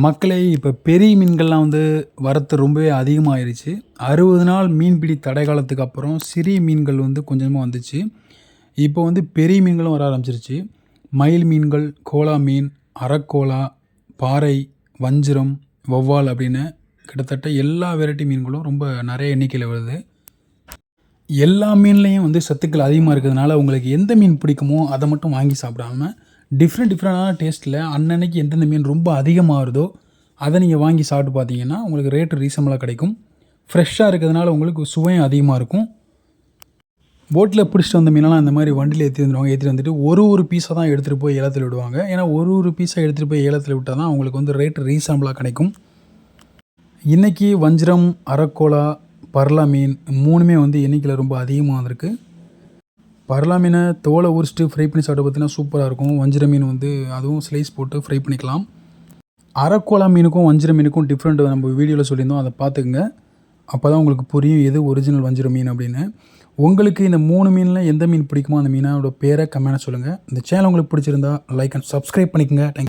மக்களே இப்போ பெரிய மீன்கள்லாம் வந்து வரத்து ரொம்பவே அதிகமாகிருச்சு அறுபது நாள் மீன்பிடி தடை காலத்துக்கு அப்புறம் சிறிய மீன்கள் வந்து கொஞ்சமாக வந்துச்சு. இப்போ வந்து பெரிய மீன்களும் வர ஆரம்பிச்சிருச்சு. மயில் மீன்கள் கோலா மீன் அரக்கோலா பாறை வஞ்சிரம் வௌவால் அப்படின்னு கிட்டத்தட்ட எல்லா வெரைட்டி மீன்களும் ரொம்ப நிறைய எண்ணிக்கையில் வருது. எல்லா மீன்லேயும் வந்து சத்துக்கள் அதிகமாக இருக்கிறதுனால உங்களுக்கு எந்த மீன் பிடிக்குமோ அதை மட்டும் வாங்கி சாப்பிடாம டிஃப்ரெண்ட் டிஃப்ரெண்டான டேஸ்ட்டில் அன்னன்னைக்கு எந்தெந்த மீன் ரொம்ப அதிகமாகுதோ அதை நீங்கள் வாங்கி சாப்பிட்டு பார்த்தீங்கன்னா உங்களுக்கு ரேட்டு ரீசனபிளாக கிடைக்கும். ஃப்ரெஷ்ஷாக இருக்கிறதுனால உங்களுக்கு சுவையும் அதிகமாக இருக்கும். போட்டில் பிடிச்சிட்டு வந்த மீனெல்லாம் இந்த மாதிரி வண்டியில் ஏற்றி வந்துடுவாங்க ஏற்றிட்டு வந்துட்டு ஒரு ஒரு பீஸாக தான் எடுத்துகிட்டு போய் ஏலத்தில் விடுவாங்க. ஏன்னா ஒரு ஒரு பீஸாக எடுத்துகிட்டு போய் ஏலத்தில் விட்டால் தான் அவங்களுக்கு வந்து ரேட்டு ரீசனபிளாக கிடைக்கும். இன்றைக்கி வஞ்சிரம் அரக்கோலா பர்லா மீன் மூணுமே வந்து எண்ணிக்கையில் ரொம்ப அதிகமாக வந்திருக்கு. பரலா மீனை தோலை உரிச்சிட்டு ஃப்ரை பண்ணி சாப்பிட பார்த்தீங்கன்னா சூப்பராக இருக்கும். வஞ்சிர மீன் வந்து அதுவும் ஸ்லைஸ் போட்டு ஃப்ரை பண்ணிக்கலாம். அரைக்கோலா மீனுக்கும் வஞ்சிர மீனுக்கும் டிஃப்ரெண்ட் நம்ம வீடியோவில் சொல்லியிருந்தோம். அதை பார்த்துக்குங்க. அப்போ தான் உங்களுக்கு புரியும் எது ஒரிஜினல் வஞ்சிர மீன் அப்படின்னு. உங்களுக்கு இந்த மூணு மீனில் எந்த மீன் பிடிக்குமோ அந்த மீனோட பேரை கமெண்ட்டாக சொல்லுங்கள் இந்த சேனல் உங்களுக்கு பிடிச்சிருந்தா லைக் அண்ட் சப்ஸ்கிரைப் பண்ணிக்கோங்க. தேங்க்